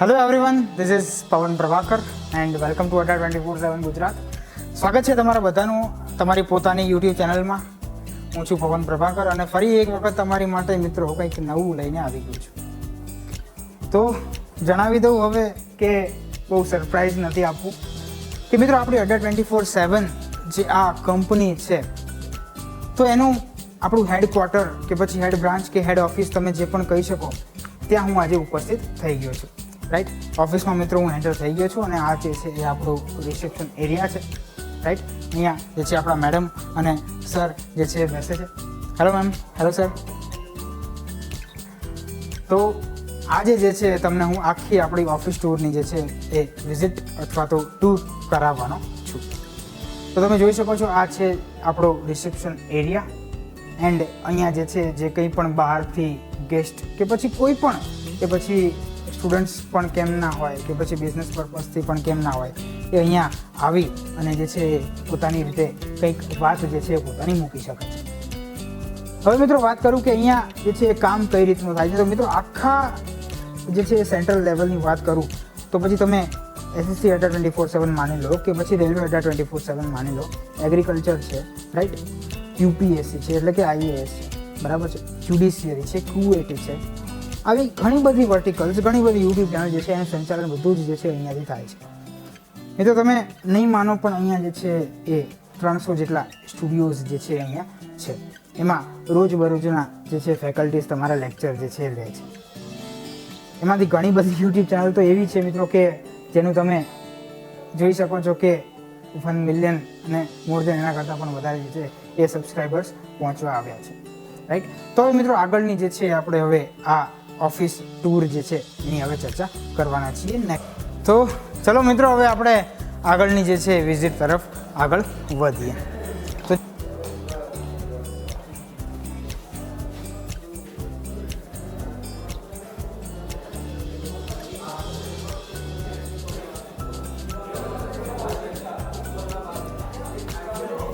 Hello everyone this is Pavan Prabhakar and welcome to Adda twenty four seven Gujarat સ્વાગત છે તમારા બધાનું તમારી પોતાની યુટ્યુબ ચેનલમાં હું છું પવન પ્રભાકર અને ફરી એક વખત તમારી માટે મિત્રો કંઈક નવું લઈને આવી ગયું છું. તો જણાવી દઉં હવે કે બહુ સરપ્રાઇઝ નથી આપવું. કે મિત્રો, આપણી અઢાર ટ્વેન્ટી ફોર સેવન જે આ કંપની છે, તો એનું આપણું હેડક્વાર્ટર કે પછી હેડ બ્રાન્ચ કે હેડ ઓફિસ તમે જે પણ કહી શકો, ત્યાં હું આજે ઉપસ્થિત થઈ ગયો છું. રાઈટ ઓફિસમાં મિત્રો હું એન્ટર થઈ ગયો છું અને આ જે છે એ આપણો રિસેપ્શન એરિયા છે. રાઈટ અહીંયા જે છે આપણા મેડમ અને સર જે છે બેસે છે. હેલો મેમ હેલો સર તો આજે જે છે તમને હું આખી આપણી ઓફિસ ટૂરની જે છે એ વિઝિટ અથવા તો ટૂર કરાવવાનો છું. તો તમે જોઈ શકો છો આ છે આપણો રિસેપ્શન એરિયા એન્ડ અહીંયા જે છે જે કંઈ પણ બહારથી ગેસ્ટ કે પછી કોઈ પણ કે પછી સ્ટુડન્ટ્સ પણ કેમ ના હોય, કે પછી બિઝનેસ પર્પઝથી પણ કેમ ના હોય, એ અહીંયા આવી અને જે છે પોતાની રીતે કંઈક વાત જે છે પોતાની મૂકી શકે છે. હવે મિત્રો વાત કરું કે અહીંયા જે છે કામ કઈ રીતનું થાય છે? તો મિત્રો આખા જે છે સેન્ટ્રલ લેવલની વાત કરું, તો પછી તમે SSC Adda twenty four seven માની લો કે પછી railway Adda twenty four seven માની લો એગ્રીકલ્ચર છે રાઈટ યુપીએસસી છે, એટલે કે આઈએએસ છે, બરાબર છે? જ્યુડિશિયરી છે ક્યુએટી છે આવી ઘણી બધી વર્ટિકલ્સ ઘણી બધી યુટ્યુબ ચેનલ જે છે, એનું સંચાલન બધું જ જે છે, અહીંયાથી થાય છે. એ તો તમે નહીં માનો, પણ અહીંયા જે છે, એ ત્રણસો જેટલા સ્ટુડિયોઝ જે છે અહીંયા છે. એમાં રોજબરોજના જે છે ફેકલ્ટીઝ તમારા લેક્ચર જે છે, લે છે. એમાંથી ઘણી બધી યુટ્યુબ ચેનલ તો એવી છે મિત્રો કે, જેનું તમે જોઈ શકો છો કે વન મિલિયન અને મોર દેન એના કરતાં પણ વધારે જે છે, એ સબસ્ક્રાઈબર્સ પહોંચવા આવ્યા છે. રાઈટ તો મિત્રો આગળની જે છે, આપણે હવે આ ઓફિસ ટૂર જે છે એની હવે ચર્ચા કરવાના છીએ ને તો ચલો મિત્રો, હવે આપણે આગળની જે છે વિઝિટ તરફ આગળ વધીએ.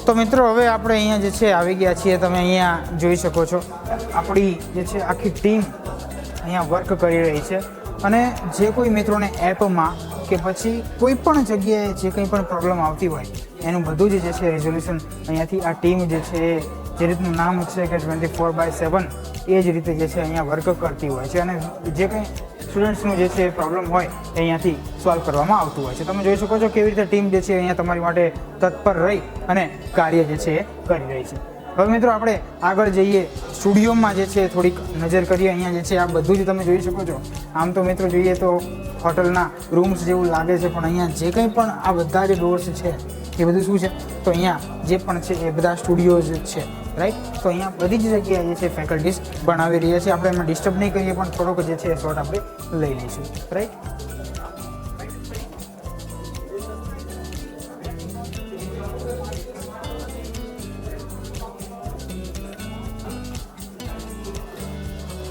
તો મિત્રો, હવે આપણે અહીંયા જે છે, આવી ગયા છીએ. તમે અહીંયા જોઈ શકો છો. આપણી જે છે આખી ટીમ અહીંયા વર્ક કરી રહી છે. અને જે કોઈ મિત્રોને એપમાં કે પછી કોઈ પણ જગ્યાએ જે કંઈ પણ પ્રોબ્લેમ આવતી હોય, એનું બધું જ જે છે રેઝોલ્યુશન અહીંયાથી આ ટીમ જે છે, જે રીતનું નામ છે કે ટ્વેન્ટી ફોર બાય સેવન એ જ રીતે જે છે અહીંયા વર્ક કરતી હોય છે. અને જે કંઈ સ્ટુડન્ટ્સનું જે છે પ્રોબ્લેમ હોય, એ અહીંયાથી સોલ્વ કરવામાં આવતું હોય છે. તમે જોઈ શકો છો કેવી રીતે ટીમ જે છે અહીંયા તમારી માટે તત્પર રહી અને કાર્ય જે છે એ કરી રહી છે. હવે મિત્રો આપણે આગળ જઈએ. સ્ટુડિયોમાં જે છે, થોડીક નજર કરીએ. અહીંયા જે છે, આ બધું જ તમે જોઈ શકો છો. આમ તો મિત્રો જોઈએ તો હોટલના રૂમ્સ જેવું લાગે છે, પણ અહીંયા જે કંઈ પણ આ બધા જે ડોર્સ છે, એ બધું શું છે? તો અહીંયા જે પણ છે, એ બધા સ્ટુડિયોઝ છે રાઈટ તો અહીંયા બધી જ જગ્યાએ જે છે ફેકલ્ટીઝ ભણાવી રહ્યા છે. આપણે એમાં ડિસ્ટર્બ નહીં કરીએ, પણ થોડોક જે છે, એ શોર્ટ આપણે લઈ લઈશું રાઈટ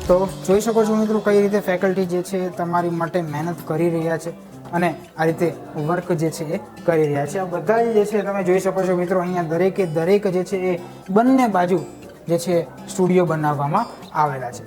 તો જોઈ શકો છો મિત્રો કઈ રીતે ફેકલ્ટી જે છે તમારી માટે મહેનત કરી રહ્યા છે અને આ રીતે વર્ક જે છે એ કરી રહ્યા છે. આ બધા જે છે તમે જોઈ શકો છો મિત્રો અહીંયા દરેકે દરેક જે છે એ બંને બાજુ જે છે સ્ટુડિયો બનાવવામાં આવેલા છે.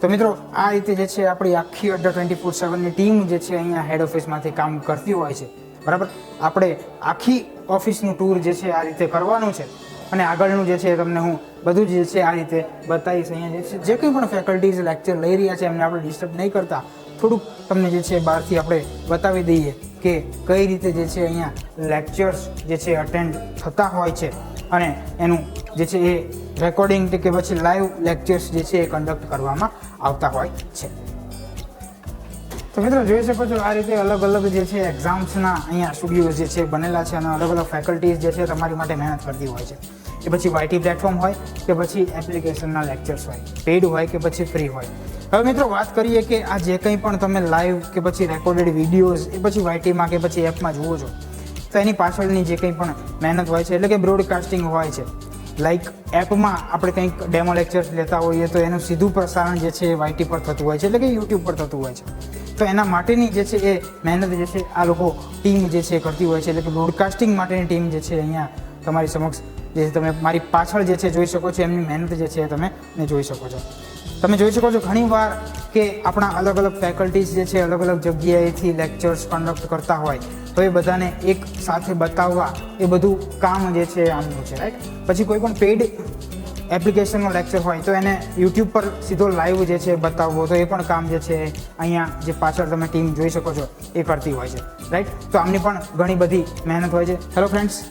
તો મિત્રો આ રીતે જે છે આપણી આખી અડ્ડા ટ્વેન્ટી ફોર સેવનની ટીમ જે છે અહીંયા હેડ ઓફિસમાંથી કામ કરતી હોય છે. બરાબર? આપણે આખી ઓફિસનું ટૂર જે છે આ રીતે કરવાનું છે. અને આગળનું જે છે તમને હું બધું જે છે આ રીતે બતાવીશ અહીંયા જે છે, જે કંઈ પણ ફેકલ્ટીઝ લેક્ચર લઈ રહ્યા છે એમને આપણે ડિસ્ટર્બ નહીં કરતા. થોડુંક તમને જે છે બહારથી આપણે બતાવી દઈએ કે કઈ રીતે જે છે અહીંયા લેક્ચર્સ જે છે અટેન્ડ થતા હોય છે. અને એનું જે છે એ રેકોર્ડિંગ કે પછી લાઈવ લેક્ચર્સ જે છે એ કન્ડક્ટ કરવામાં આવતા હોય છે. તો મિત્રો જોઈ શકો છો આ રીતે અલગ અલગ જે છે એક્ઝામ્સના અહીંયા સ્ટુડિયો જે છે બનેલા છે અને અલગ અલગ ફેકલ્ટીઝ જે છે તમારી માટે મહેનત કરતી હોય છે. કે પછી વાયટી પ્લેટફોર્મ હોય, કે પછી એપ્લિકેશનના લેક્ચર્સ હોય પેઇડ હોય કે પછી ફ્રી હોય. હવે મિત્રો વાત કરીએ કે આ જે કંઈ પણ તમે લાઈવ કે પછી રેકોર્ડેડ વિડીયોઝ એ પછી વાયટીમાં કે પછી એપમાં જુઓ છો, તો એની પાછળની જે કંઈ પણ મહેનત હોય છે, એટલે કે બ્રોડકાસ્ટિંગ હોય છે. લાઈક એપમાં આપણે કંઈક ડેમો લેક્ચર્સ લેતા હોઈએ તો એનું સીધું પ્રસારણ જે છે વાયટી પર થતું હોય છે, એટલે કે યુટ્યુબ પર થતું હોય છે. તો એના માટેની જે છે એ મહેનત જે છે આ લોકો ટીમ જે છે કરતી હોય છે, એટલે કે બ્રોડકાસ્ટિંગ માટેની ટીમ જે છે અહીંયા તમારી સમક્ષ જે તમે મારી પાછળ જે છે જોઈ શકો છો, એમની મહેનત જે છે એ તમે જોઈ શકો છો. તમે જોઈ શકો છો ઘણીવાર કે આપણા અલગ અલગ ફેકલ્ટીઝ જે છે અલગ અલગ જગ્યાએથી લેક્ચર્સ કન્ડક્ટ કરતા હોય, તો એ બધાને એક સાથે બતાવવા એ બધું કામ જે છે આમનું છે રાઈટ પછી કોઈ પણ પેઇડ એપ્લિકેશનનો લેક્ચર હોય, તો એને યુટ્યુબ પર સીધો લાઈવ જે છે બતાવવો, તો એ પણ કામ જે છે, અહીંયા જે પાછળ તમે ટીમ જોઈ શકો છો, એ કરતી હોય છે. રાઈટ તો આમની પણ ઘણી બધી મહેનત હોય છે. Hello friends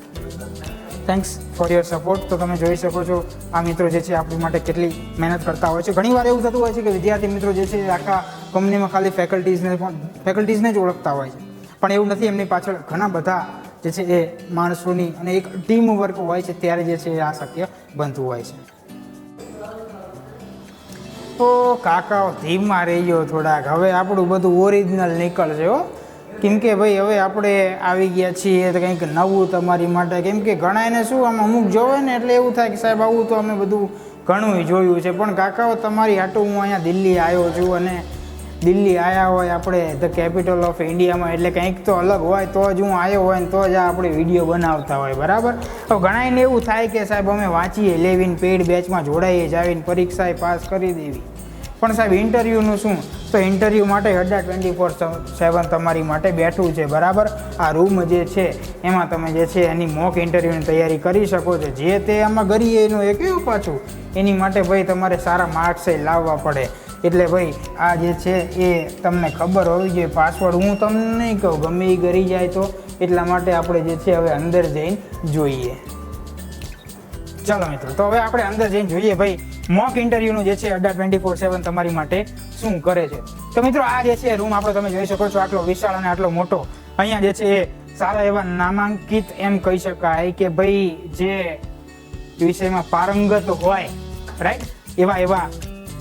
thanks for your support તો તમે જોઈ શકો છો, આ મિત્રો જે છે, આપણી માટે કેટલી મહેનત કરતા હોય છે. ઘણીવાર એવું થતું હોય છે કે વિદ્યાર્થી મિત્રો જે છે, આખા કંપનીમાં ખાલી ફેકલ્ટીઝને પણ ફેકલ્ટીઝને જ ઓળખતા હોય છે. પણ એવું નથી, એમની પાછળ ઘણા બધા જે છે એ માણસોની અને એક ટીમ વર્ક હોય છે ત્યારે જે છે આ શક્ય બનતું હોય છે. તો કાકાઓ ધીમમાં રહી ગયો થોડાક. હવે આપણું બધું ઓરિજિનલ નીકળશે હો. કેમ કે ભાઈ, હવે આપણે આવી ગયા છીએ તો કંઈક નવું તમારી માટે. કેમ કે ઘણા એને શું, આમ અમુક જોવે ને એટલે એવું થાય કે સાહેબ, આવું તો અમે બધું ઘણું જોયું છે. પણ કાકાઓ, તમારી હાટું હું અહીંયા દિલ્હી આવ્યો છું અને દિલ્હી આવ્યા હોય આપણે ધ કેપિટલ ઓફ ઇન્ડિયામાં એટલે કંઈક તો અલગ હોય, તો જ હું આવ્યો હોય ને તો જ આ આપણે વીડિયો બનાવતા હોય, બરાબર? તો ઘણાઈને એવું થાય કે સાહેબ, અમે વાંચીએ, લેવીને પેઇડ બેચમાં જોડાઈએ જ આવીને પરીક્ષાએ પાસ કરી દેવી. પણ સાહેબ ઇન્ટરવ્યૂનું શું? તો ઇન્ટરવ્યૂ માટે અડ્ડા ટ્વેન્ટી ફોર સેવન તમારી માટે બેઠું છે, બરાબર? આ રૂમ જે છે, એમાં તમે જે છે, એની મોક ઇન્ટરવ્યૂની તૈયારી કરી શકો છો. જે તે આમાં કરીએ એનું એ કયું પાછું? એની માટે ભાઈ તમારે સારા માર્ક્સ લાવવા પડે. એટલે ભાઈ, આ જે છે એ તમને ખબર હોવી જોઈએ. પાસવર્ડ હું તમને નહીં કહું, ગમે એ ગરી જાય તો. એટલા માટે આપણે જે છે હવે અંદર જઈને જોઈએ. ચાલો મિત્રો, તો હવે આપણે અંદર જઈને જોઈએ ભાઈ મોક ઇન્ટરવ્યૂનું જે છે અડ્ડા ટ્વેન્ટી ફોર સેવન તમારી માટે શું કરે છે. તો મિત્રો, આ જે છે રૂમ આપણે તમે જોઈ શકો છો, આટલો વિશાળ અને આટલો મોટો. અહીંયા જે છે એ સારા એવા નામાંકિત એમ કહી શકાય કે ભાઈ, જે વિષયમાં પારંગત હોય રાઈટ એવા એવા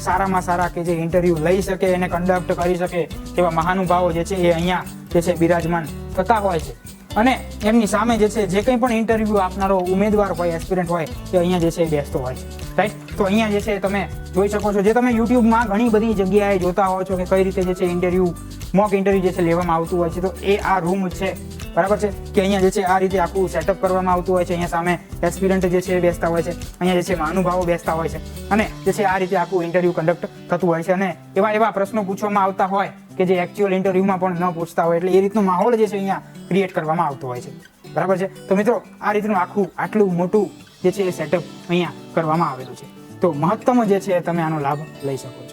સારામાં સારા કે જે ઇન્ટરવ્યૂ લઈ શકે એને કન્ડક્ટ કરી શકે એવા મહાનુભાવો જે છે એ અહીંયા જે છે બિરાજમાન થતા હોય છે. અને એમની સામે જે છે, જે કંઈ પણ ઇન્ટરવ્યૂ આપનારો ઉમેદવાર હોય એસ્પિરન્ટ હોય તે અહીંયા જે છે એ બેસતો હોય છે. રાઈટ તો અહીંયા જે છે તમે જોઈ શકો છો, જે તમે યુટ્યુબમાં ઘણી બધી જગ્યાએ જોતા હો છો કે કઈ રીતે જે છે ઇન્ટરવ્યૂ મોક ઇન્ટરવ્યૂ જે છે લેવામાં આવતું હોય છે, તો એ આ રૂમ છે. બરાબર છે? કે અહીંયા જે છે આ રીતે આખું સેટઅપ કરવામાં આવતું હોય છે, અહીંયા સામે એક્સપિરિયન્ટ જે છે એ બેસતા હોય છે, અહીંયા જે છે મહાનુભાવો બેસતા હોય છે. અને જે છે આ રીતે આખું ઇન્ટરવ્યૂ કન્ડક્ટ થતું હોય છે. અને એવા એવા પ્રશ્નો પૂછવામાં આવતા હોય કે જે એકચ્યુઅલ ઇન્ટરવ્યુમાં પણ ન પૂછતા હોય, એટલે એ રીતનો માહોલ જે છે અહીંયા ક્રિએટ કરવામાં આવતો હોય છે. બરાબર છે? તો મિત્રો, આ રીતનું આખું, આટલું મોટું જે છે એ સેટઅપ અહીંયા કરવામાં આવેલું છે. તો મહત્તમ જે છે તમે આનો લાભ લઈ શકો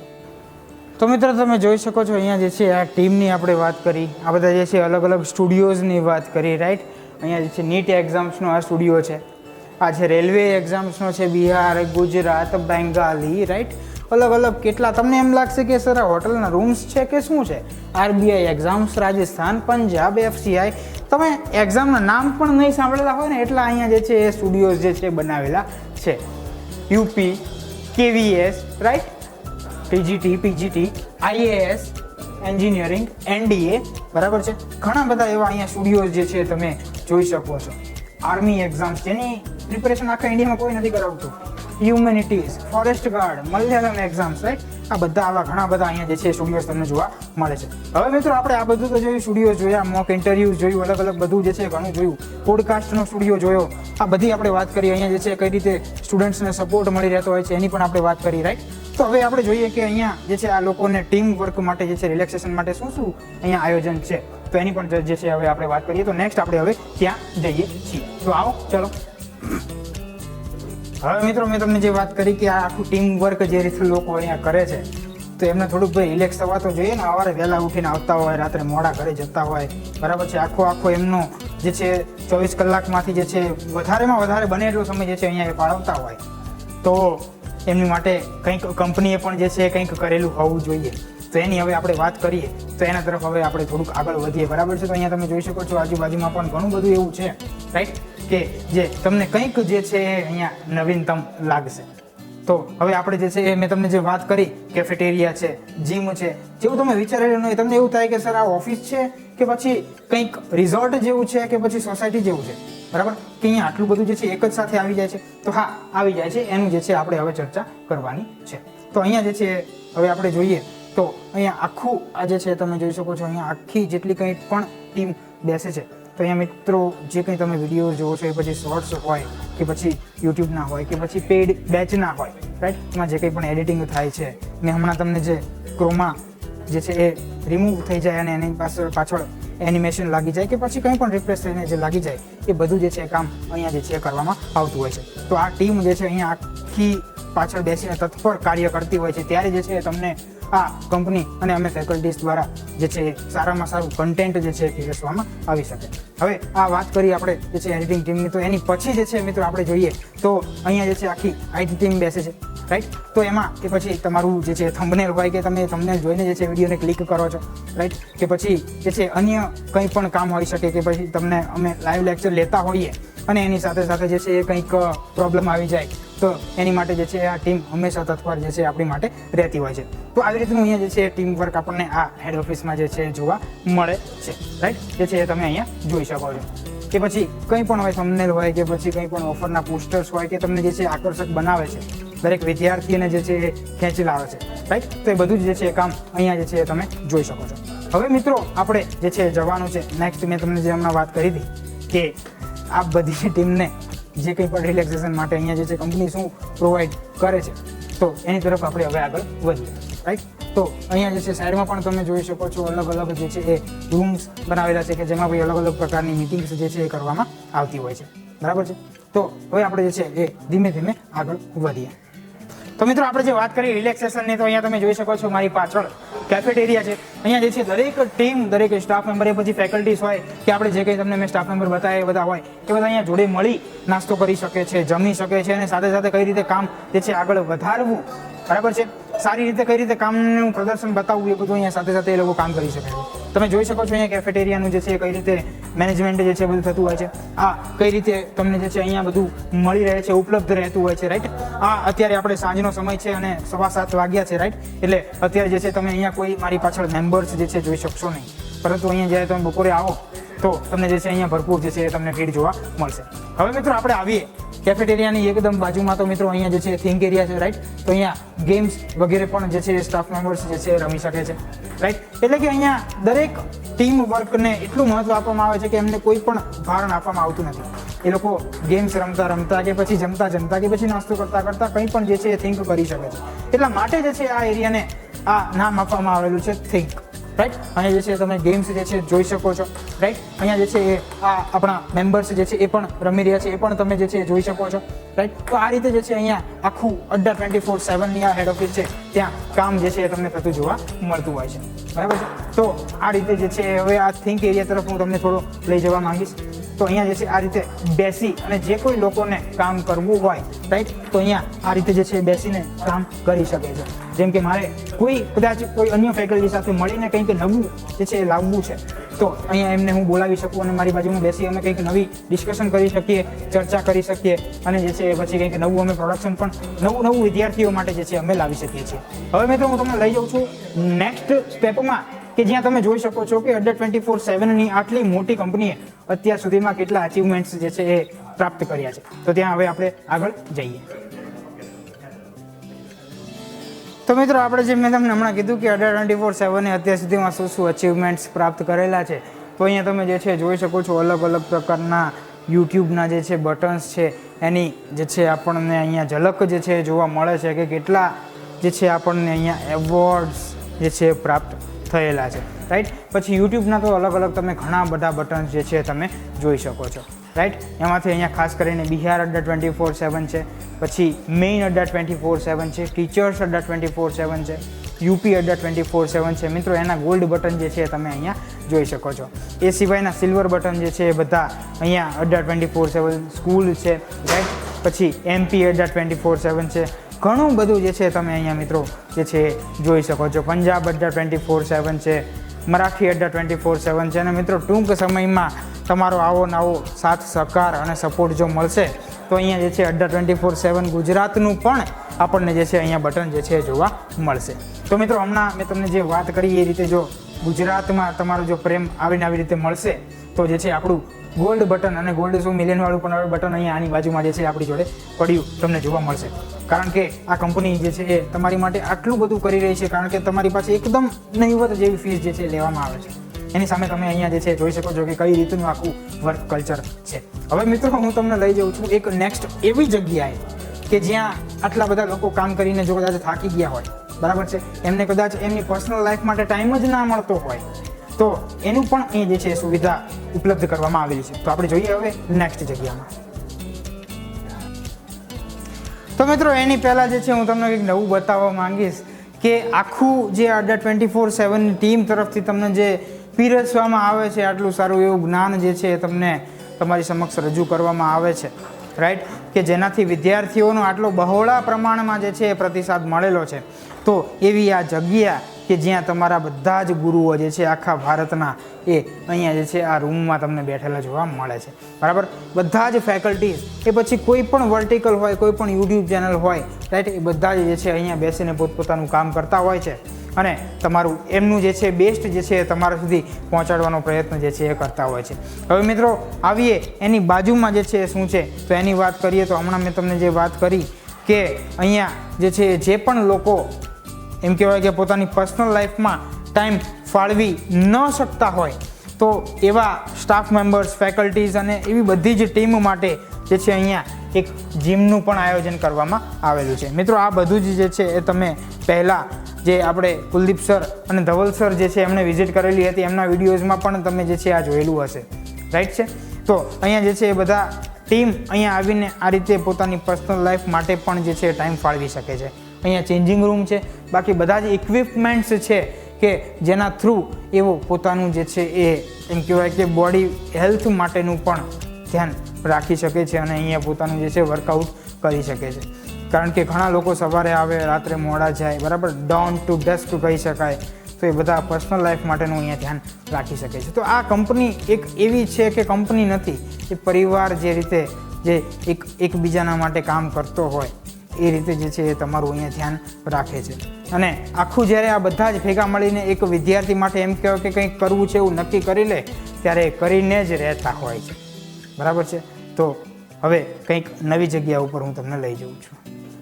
તો મિત્રો, તમે જોઈ શકો છો, અહીંયા જે છે, આ ટીમની આપણે વાત કરી. આ બધા જે છે અલગ અલગ સ્ટુડિયોઝની વાત કરી રાઈટ અહીંયા જે છે, નીટ એક્ઝામ્સનો આ સ્ટુડિયો છે. આ છે રેલવે એક્ઝામ્સનો છે, બિહાર, ગુજરાત બેંગાલી રાઈટ અલગ અલગ કેટલા, તમને એમ લાગશે કે સર, આ હોટલના રૂમ્સ છે કે શું છે? RBI exams, Rajasthan, Punjab, FCI. તમે એક્ઝામના નામ પણ નહીં સાંભળેલા હોય ને, એટલા અહીંયા જે છે, એ સ્ટુડિયોઝ જે છે, બનાવેલા છે. UP, KVS right TGT PGT IAS engineering NDA બરાબર છે? ઘણા બધા એવા અહીંયા સ્ટુડિયોઝ જે છે તમે જોઈ શકો છો. આર્મી એક્ઝામ્સ જેની પ્રિપેરેશન આખા ઇન્ડિયામાં કોઈ નથી કરાવતું. Humanities forest guard Malayalam exams right આ બધા આવા ઘણા બધા અહીંયા જે છે સ્ટુડિયોઝ તમને જોવા મળે છે. હવે મિત્રો આપણે આ બધું તો જોયું સ્ટુડિયો જોયા મોક ઇન્ટરવ્યુ જોયું, અલગ અલગ બધું જે છે ઘણું જોયું. પોડકાસ્ટનો સ્ટુડિયો જોયો. આ બધી આપણે વાત કરી અહીંયા જે છે કઈ રીતે સ્ટુડન્ટ્સને સપોર્ટ મળી રહેતો હોય છે એની પણ આપણે વાત કરી રાઈટ તો હવે આપણે જોઈએ કે અહીંયા જે છે આ લોકોને ટીમ વર્ક માટે જે છે રિલેક્સેશન માટે શું શું અહીંયા આયોજન છે. તો એની પણ જે છે હવે આપણે વાત કરીએ. તો નેક્સ્ટ આપણે હવે ત્યાં જઈએ છીએ. તો આવો, ચલો. હવે મિત્રો, મેં તમને જે વાત કરી કે આ આખું ટીમ વર્ક જે રીતે લોકો અહીંયા કરે છે, તો એમને થોડુંક ભાઈ રિલેક્સ થવા તો જોઈએ ને. સવારે વહેલા ઉઠીને આવતા હોય, રાત્રે મોડા ઘરે જતા હોય, બરાબર છે? આખો આખો એમનો જે છે, ચોવીસ કલાકમાંથી જે છે, વધારેમાં વધારે બને એટલો સમય જે છે અહીંયા એ ફાળવતા હોય. તો એમની માટે કંઈક કંપનીએ પણ જે છે, કંઈક કરેલું હોવું જોઈએ. તો એની હવે આપણે વાત કરીએ, તો એના તરફ હવે આપણે થોડુંક આગળ વધીએ. બરાબર છે? તો અહીંયા તમે જોઈ શકો છો, આજુબાજુમાં પણ ઘણું બધું એવું છે. રાઈટ કે જે તમને કંઈક જે છે એ અહીંયા નવીનતમ લાગશે. તો હવે આપણે જે છે એ મેં તમને જે વાત કરી કેફેટેરિયા છે જીમ છે, જેવું તમે વિચારેલું નહીં, તમને એવું થાય કે સર આ ઓફિસ છે કે પછી કંઈક રિઝોર્ટ જેવું છે કે પછી સોસાયટી જેવું છે. બરાબર? કે અહીંયા આટલું બધું જે છે એક જ સાથે આવી જાય છે. તો હા, આવી જાય છે. એનું જે છે આપણે હવે ચર્ચા કરવાની છે. તો અહીંયા જે છે હવે આપણે જોઈએ. તો અહીંયા આખું આ જે છે તમે જોઈ શકો છો, અહીંયા આખી જેટલી કંઈ પણ ટીમ બેસે છે. તો અહીંયા મિત્રો, જે કંઈ તમે વીડિયો જોવો છો એ પછી શોર્ટ્સ હોય કે પછી યુટ્યુબના હોય કે પછી પેડ બેચના હોય રાઈટ એમાં જે કંઈ પણ એડિટિંગ થાય છે ને હમણાં તમને જે ક્રોમા જે છે એ રિમૂવ થઈ જાય અને એની પાછળ પાછળ એનિમેશન લાગી જાય કે પછી કંઈ પણ રિપ્લેસ થઈને જે લાગી જાય, એ બધું જે છે કામ અહીંયા જે છે કરવામાં આવતું હોય છે. તો આ ટીમ જે છે અહીંયા આખી પાછળ બેસીને તત્પર કાર્ય કરતી હોય છે. ત્યારે જે છે તમને આ કંપની અને અમે ફેકલ્ટીઝ દ્વારા જે છે સારામાં સારું કન્ટેન્ટ જે છે પીરસવામાં આવી શકે. હવે આ વાત કરી આપણે જે છે એડિટિંગ ટીમની તો એની પછી જે છે મિત્રો આપણે જોઈએ, તો અહીંયા જે છે આખી આઈટી ટીમ બેસે છે રાઈટ તો એમાં કે પછી તમારું જે છે થંબનેલ હોય કે તમે થંબનેલ જોઈને જે છે વિડીયોને ક્લિક કરો છો રાઈટ કે પછી જે છે અન્ય કંઈ પણ કામ હોઈ શકે કે પછી તમને અમે લાઈવ લેક્ચર લેતા હોઈએ અને એની સાથે સાથે જે છે એ કંઈક પ્રોબ્લેમ આવી જાય તો એની માટે જે છે આ ટીમ હંમેશા તત્પર જે છે આપણી માટે રહેતી હોય છે તો આવી રીતનું અહીંયા જે છે ટીમ વર્ક આપણને આ હેડ ઓફિસમાં જે છે જોવા મળે છે રાઈટ જે છે એ તમે અહીંયા જોઈ શકો છો કે પછી કંઈ પણ હોય થંબનેલ હોય કે પછી કંઈ પણ ઓફરના પોસ્ટર્સ હોય કે તમને જે છે આકર્ષક બનાવે છે દરેક વિદ્યાર્થીને જે છે એ ખેંચી લાવે છે રાઈટ તો એ બધું જ જે છે એ કામ અહીંયા જે છે એ તમે જોઈ શકો છો હવે મિત્રો આપણે જે છે જવાનું છે નેક્સ્ટ મેં તમને જે હમણાં વાત કરી હતી કે આ બધી ટીમને જે કંઈ પણ રિલેક્સેશન માટે અહીંયા જે છે કંપની શું પ્રોવાઈડ કરે છે, તો એની તરફ આપણે હવે આગળ વધીએ રાઈટ તો અહીંયા જે છે સાઈડમાં પણ તમે જોઈ શકો છો અલગ અલગ જે છે એ રૂમ્સ બનાવેલા છે કે જેમાં ભાઈ અલગ અલગ પ્રકારની મિટિંગ્સ જે છે એ કરવામાં આવતી હોય છે, બરાબર છે? તો હવે આપણે જે છે એ ધીમે ધીમે આગળ વધીએ. તો મિત્રો, આપણે જે વાત કરી રિલેક્સેશનની તો અહીંયા તમે જોઈ શકો છો મારી પાછળ કેફેટેરિયા છે. અહીંયા જે છે, દરેક ટીમ દરેક સ્ટાફ મેમ્બર એ પછી ફેકલ્ટીઝ હોય કે આપણે જે કંઈ તમને મેં સ્ટાફ મેમ્બર બતાવ્યા એ બધા હોય, એ બધા અહીંયા જોડે મળી નાસ્તો કરી શકે છે, જમી શકે છે અને સાથે સાથે કઈ રીતે કામ જે છે આગળ વધારવું. બરાબર છે? સારી રીતે કઈ રીતે કામનું પ્રદર્શન બતાવવું એ બધું અહીંયા સાથે સાથે એ લોકો કામ કરી શકે તમે જોઈ શકો છો અહીંયા કેફેટેરિયાનું જે છે, કઈ રીતે મેનેજમેન્ટ જે છે બધું થતું હોય છે. આ કઈ રીતે તમને જે છે અહીંયા બધું મળી રહે છે, ઉપલબ્ધ રહેતું હોય છે રાઈટ આ અત્યારે આપણે સાંજનો સમય છે અને સવા સાત વાગ્યા છે રાઈટ એટલે અત્યારે જે છે તમે અહીંયા કોઈ મારી પાછળ મેમ્બર્સ જે છે જોઈ શકશો નહીં. પરંતુ અહીંયા જ્યારે તમે બપોરે આવો, તો તમને જે છે અહીંયા ભરપૂર જે છે તમને ભીડ જોવા મળશે. હવે મિત્રો, આપણે આવીએ. કેફેટેરિયાની એકદમ બાજુમાં તો મિત્રો અહીંયા જે છે થિંક એરિયા છે રાઈટ તો અહીંયા ગેમ્સ વગેરે પણ જે છે સ્ટાફ મેમ્બર્સ જે છે રમી શકે છે રાઈટ એટલે કે અહીંયા દરેક ટીમ વર્કને એટલું મહત્વ આપવામાં આવે છે કે એમને કોઈ પણ ભારણ આપવામાં આવતું નથી. એ લોકો ગેમ્સ રમતા રમતા કે પછી જમતા જમતા કે પછી નાસ્તો કરતા કરતા કંઈ પણ જે છે એ થિંક કરી શકે છે. એટલા માટે જે છે આ એરિયાને આ નામ આપવામાં આવેલું છે થિંક રાઈટ અહીંયા જે છે તમે ગેમ્સ જે છે જોઈ શકો છો રાઈટ અહીંયા જે છે એ આ આપણા મેમ્બર્સ જે છે એ પણ રમી રહ્યા છે એ પણ તમે જે છે જોઈ શકો છો રાઈટ તો આ રીતે જે છે અહીંયા આખું અડ્ડા ટ્વેન્ટી ફોર સેવનની આ હેડ ઓફિસ છે ત્યાં કામ જે છે એ તમને થતું જોવા મળતું હોય છે બરાબર છે તો આ રીતે જે છે હવે આ થિંક એરિયા તરફ હું તમને થોડો લઈ જવા માંગીશ તો અહીંયા જે છે આ રીતે બેસી અને જે કોઈ લોકોને કામ કરવું હોય રાઈટ તો અહીંયા આ રીતે જે છે બેસીને કામ કરી શકે છે જેમ કે મારે કોઈ કદાચ કોઈ અન્ય ફેકલ્ટી સાથે મળીને કંઈક નવું જે છે એ લાવવું છે, તો અહીંયા એમને હું બોલાવી શકું અને મારી બાજુમાં બેસી અમે કંઈક નવી ડિસ્કશન કરી શકીએ, ચર્ચા કરી શકીએ અને જે છે પછી કંઈક નવું અમે પ્રોડક્શન પણ નવું નવું વિદ્યાર્થીઓ માટે જે છે અમે લાવી શકીએ છીએ. હવે મિત્રો હું તમને લઈ જાઉં છું નેક્સ્ટ સ્ટેપમાં કે જ્યાં તમે જોઈ શકો છો કે અડર ટ્વેન્ટી ફોર સેવનની આટલી મોટી કંપનીએ અત્યાર સુધીમાં કેટલા અચીવમેન્ટ્સ જે છે એ પ્રાપ્ત કર્યા છે. તો ત્યાં હવે આપણે આગળ જઈએ. તો મિત્રો, આપણે જે મેં તમને હમણાં કીધું કે અઢાર ટ્વેન્ટી ફોર સેવને અત્યાર સુધીમાં શું શું અચીવમેન્ટ્સ પ્રાપ્ત કરેલા છે, તો અહીંયા તમે જે છે જોઈ શકો છો અલગ અલગ પ્રકારના યુટ્યુબના જે છે બટન્સ છે, એની જે છે આપણને અહીંયા ઝલક જે છે જોવા મળે છે કે કેટલા જે છે આપણને અહીંયા એવોર્ડ્સ જે છે પ્રાપ્ત થયેલા છે રાઈટ પછી યુટ્યુબના તો અલગ અલગ તમે ઘણા બધા બટન્સ જે છે તમે જોઈ શકો છો. રાઈટ? એમાંથી અહીંયા ખાસ કરીને Bihar Adda twenty four seven છે, પછી main Adda twenty four seven છે, teachers Adda twenty four seven છે, UP Adda twenty four seven છે. મિત્રો, એના ગોલ્ડ બટન જે છે તમે અહીંયા જોઈ શકો છો. એ સિવાયના સિલ્વર બટન જે છે એ બધા અહીંયા Adda twenty four seven school છે, રાઈટ? પછી MP Adda twenty four seven છે. ઘણું બધું જે છે તમે અહીંયા મિત્રો જે છે જોઈ શકો છો. Punjab Adda twenty four seven છે, Marathi Adda twenty four seven છે. અને મિત્રો, ટૂંક સમયમાં તમારો આવો નવો સાથ, સહકાર અને સપોર્ટ જો મળશે, તો અહીંયા જે છે અડ્ડા ટ્વેન્ટી ફોર સેવન ગુજરાતનું પણ આપણને જે છે અહીંયા બટન જે છે જોવા મળશે. તો મિત્રો, હમણાં મેં તમને જે વાત કરી એ રીતે જો ગુજરાતમાં તમારો જો પ્રેમ આવીને આવી રીતે મળશે, તો જે છે આપણું ગોલ્ડ બટન અને ગોલ્ડ શું મિલિયન વાળું પણ બટન અહીંયા આની બાજુમાં જે છે આપણી જોડે પડ્યું તમને જોવા મળશે. કારણ કે આ કંપની જે છે એ તમારી માટે આટલું બધું કરી રહી છે, કારણ કે તમારી પાસે એકદમ નહીવત જેવી ફીસ જે છે લેવામાં આવે છે. એની સામે તમે અહીંયા જે છે જોઈ શકો છો કે કઈ રીતનું આખું વર્ક કલ્ચર છે. હવે મિત્રો, હું તમને લઈ જાઉં છું એક નેક્સ્ટ એવી જગ્યાએ કે જ્યાં આટલા બધા લોકો કામ કરીને જો કદાચ થાકી ગયા હોય. બરાબર છે? એમને કદાચ એમની પર્સનલ લાઈફ માટે ટાઈમ જ ના મળતો હોય. તો એનું પણ અહીં જે છે સુવિધા ઉપલબ્ધ કરવામાં આવેલી છે. તો આપણે જોઈએ હવે નેક્સ્ટ જગ્યામાં. તો મિત્રો, એની પહેલાં જે છે હું તમને કંઈક નવું બતાવવા માંગીશ કે આખું જે Adda twenty four seven team તરફથી તમને જે પીરસવામાં આવે છે, આટલું સારું એવું જ્ઞાન જે છે એ તમને તમારી સમક્ષ રજૂ કરવામાં આવે છે. રાઈટ કે જેનાથી વિદ્યાર્થીઓનો આટલો બહોળા પ્રમાણમાં જે છે એ પ્રતિસાદ મળેલો છે. તો એવી આ જગ્યા કે જ્યાં તમારા બધા જ ગુરુઓ જે છે આખા ભારતના એ અહીંયા જે છે આ રૂમમાં તમને બેઠેલા જોવા મળે છે. બરાબર? બધા જ ફેકલ્ટીઝ એ પછી કોઈ પણ વર્ટિકલ હોય, કોઈ પણ યુટ્યુબ ચેનલ હોય રાઈટ એ બધા જ જે છે અહીંયા બેસીને પોતપોતાનું કામ કરતા હોય છે. અને તમારું એમનું જે છે બેસ્ટ જે છે તમારા સુધી પહોંચાડવાનો પ્રયત્ન જે છે એ કરતા હોય છે. હવે મિત્રો, આવીએ એની બાજુમાં જે છે શું છે? તો એની વાત કરીએ તો હમણાં મેં તમને જે વાત કરી કે અહીંયા જે છે જે પણ લોકો એમ કહેવાય કે પોતાની પર્સનલ લાઈફમાં ટાઈમ ફાળવી ન શકતા હોય, તો એવા સ્ટાફ મેમ્બર્સ ફેકલ્ટીઝ અને એવી બધી જ ટીમ માટે જે છે અહીંયા એક જીમનું પણ આયોજન કરવામાં આવેલું છે. મિત્રો, આ બધું જ જે છે એ તમે પહેલાં જે આપણે કુલદીપ સર અને ધવલ સર જે છે એમણે વિઝિટ કરેલી હતી, એમના વિડીયોઝમાં પણ તમે જે છે આ જોયેલું હશે. રાઈટ છે? તો અહીંયા જે છે એ બધા ટીમ અહીંયા આવીને આ રીતે પોતાની પર્સનલ લાઈફ માટે પણ જે છે ટાઈમ ફાળવી શકે છે. અહીંયા ચેન્જિંગ રૂમ છે. બાકી બધા જ ઇક્વિપમેન્ટ્સ છે કે જેના થ્રુ એવો પોતાનું જે છે એ એમ કહેવાય કે બોડી હેલ્થ માટેનું પણ ધ્યાન રાખી શકે છે અને અહીંયા પોતાનું જે છે વર્કઆઉટ કરી શકે છે. કારણ કે ઘણા લોકો સવારે આવે, રાત્રે મોડા જાય, બરાબર? ડાઉન ટુ ડસ્ટ કહી શકાય. તો એ બધા પર્સનલ લાઈફ માટેનું અહીંયા ધ્યાન રાખી શકે છે. તો આ કંપની એક એવી છે કે કંપની નથી, એ પરિવાર જે રીતે જે એક, એકબીજાના માટે કામ કરતો હોય, એ રીતે જે છે એ તમારું અહીંયા ધ્યાન રાખે છે. અને આખું જ્યારે આ બધા જ ભેગા મળીને એક વિદ્યાર્થી માટે એમ કહેવાય કે કંઈક કરવું છે એવું નક્કી કરી લે, ત્યારે કરીને જ રહેતા હોય છે. બરાબર છે? તો હવે કંઈક નવી જગ્યા ઉપર હું તમને લઈ જઉં છું.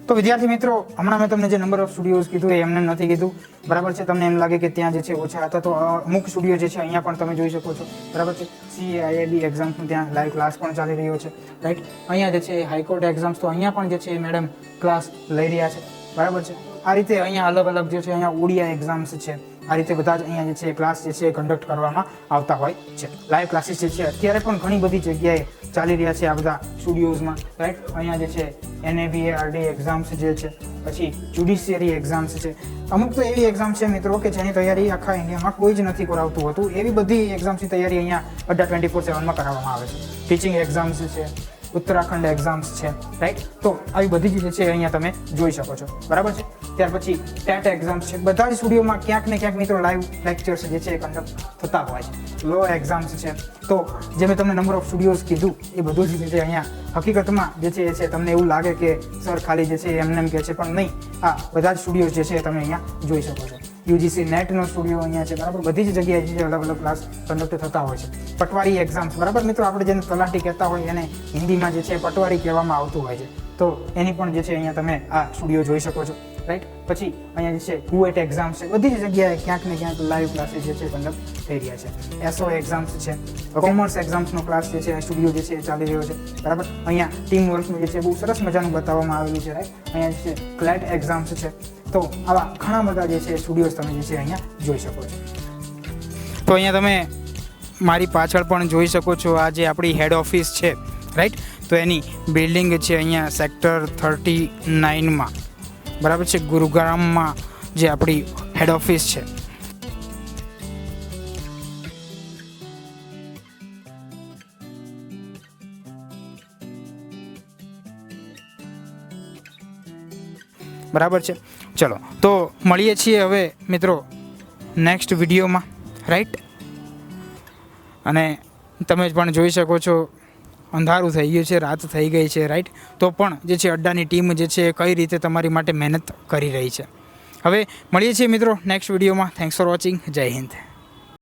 તો વિદ્યાર્થી મિત્રો, હમણાં મેં તમને જે નંબર ઓફ સ્ટુડિયોઝ કીધું એ એમને નથી કીધું. બરાબર છે? તમને એમ લાગે કે ત્યાં જે છે ઓછા હતા, તો અમુક સ્ટુડિયો જે છે અહીંયા પણ તમે જોઈ શકો છો. બરાબર છે? સી આઈઆઈબી એક્ઝામ્સનું ત્યાં લાઈવ ક્લાસ પણ ચાલી રહ્યો છે. રાઈટ અહીંયા જે છે હાઈકોર્ટ એક્ઝામ્સ તો અહીંયા પણ જે છે મેડમ ક્લાસ લઈ રહ્યા છે. બરાબર છે? આ રીતે અહીંયા અલગ અલગ જે છે અહીંયા ઓડિયા એક્ઝામ્સ છે. આ રીતે બધા જ અહીંયા જે છે ક્લાસ જે છે કન્ડક્ટ કરવામાં આવતા હોય છે. લાઈવ ક્લાસીસ જે છે અત્યારે પણ ઘણી બધી જગ્યાએ ચાલી રહ્યા છે આ બધા સ્ટુડિયોઝમાં રાઈટ અહીંયા જે છે એનએબીએ આરડી એક્ઝામ્સ જે છે, પછી જ્યુડિશિયરી એક્ઝામ્સ છે. અમુક તો એવી એક્ઝામ છે મિત્રો કે જેની તૈયારી આખા ઇન્ડિયામાં કોઈ જ નથી કરાવતું હતું. એવી બધી એક્ઝામ્સની તૈયારી અહીંયા અડ્ડા ટ્વેન્ટી ફોર સેવનમાં કરાવવામાં આવે છે. ટીચિંગ એક્ઝામ્સ છે, ઉત્તરાખંડ એક્ઝામ્સ છે રાઈટ તો આવી બધી જ જે છે અહીંયા તમે જોઈ શકો છો. બરાબર છે? ત્યાર પછી ટેટ એક્ઝામ્સ છે. બધા જ સ્ટુડિયોમાં ક્યાંક ને ક્યાંક મિત્રો લાઈવ લેક્ચર્સ જે છે એ કન્ડક્ટ થતા હોય છે. લો એક્ઝામ્સ છે. તો જે મેં તમને નંબર ઓફ સ્ટુડિયોઝ કીધું, એ બધું જ રીતે અહીંયા હકીકતમાં જે છે એ છે, તમને એવું લાગે કે સર ખાલી જે છે એમને એમ કહે છે, પણ નહીં. આ બધા જ સ્ટુડિયોઝ જે છે તમે અહીંયા જોઈ શકો છો. યુજીસી નેટનો સ્ટુડિયો અહીંયા છે, બરાબર? બધી જ જગ્યાએ જે અલગ અલગ ક્લાસ કન્ડક્ટ થતા હોય છે. પટવારી એક્ઝામ્સ બરાબર? મિત્રો, આપણે જેને તલાટી કહેતા હોય, એને હિન્દીમાં જે છે પટવારી કહેવામાં આવતું હોય છે. તો એની પણ જે છે અહીંયા તમે આ સ્ટુડિયો જોઈ શકો છો. રાઈટ પછી અહીંયા જે છે કુવેટ એક્ઝામ્સ છે, બધી જ જગ્યાએ ક્યાંક ને ક્યાંક લાઈવ ક્લાસીસ જે છે કન્ડક્ટ થઈ રહ્યા છે. એસઓ એક્ઝામ્સ છે કોમર્સ એક્ઝામ્સનો ક્લાસ જે છે સ્ટુડિયો જે છે એ ચાલી રહ્યો છે. બરાબર? અહીંયા ટીમ વર્કનું જે છે, બહુ સરસ મજાનું બતાવવામાં આવેલું છે રાઈટ અહીંયા જે છે ક્લેટ એક્ઝામ્સ છે. તો આવા ઘણા બધા જે છે સ્ટુડિયોઝ તમે જે છે અહીંયા જોઈ શકો છો. તો અહીંયા તમે મારી પાછળ પણ જોઈ શકો છો, આ જે આપણી હેડ ઓફિસ છે રાઈટ તો એની બિલ્ડિંગ છે અહીંયા સેક્ટર થર્ટી નાઇનમાં બરાબર છે? ગુરુગ્રામમાં જે આપણી હેડ ઓફિસ છે. બરાબર છે? ચલો, તો મળીએ છીએ હવે મિત્રો નેક્સ્ટ વિડીયોમાં રાઈટ અને તમે પણ જોઈ શકો છો અંધારું થઈ ગયું છે, રાત થઈ ગઈ છે રાઈટ તો પણ જે છે અડ્ડાની ટીમ જે છે કઈ રીતે તમારી માટે મહેનત કરી રહી છે. હવે મળીએ છીએ મિત્રો નેક્સ્ટ વિડીયોમાં. થેન્ક્સ ફોર વોચિંગ જય હિન્દ.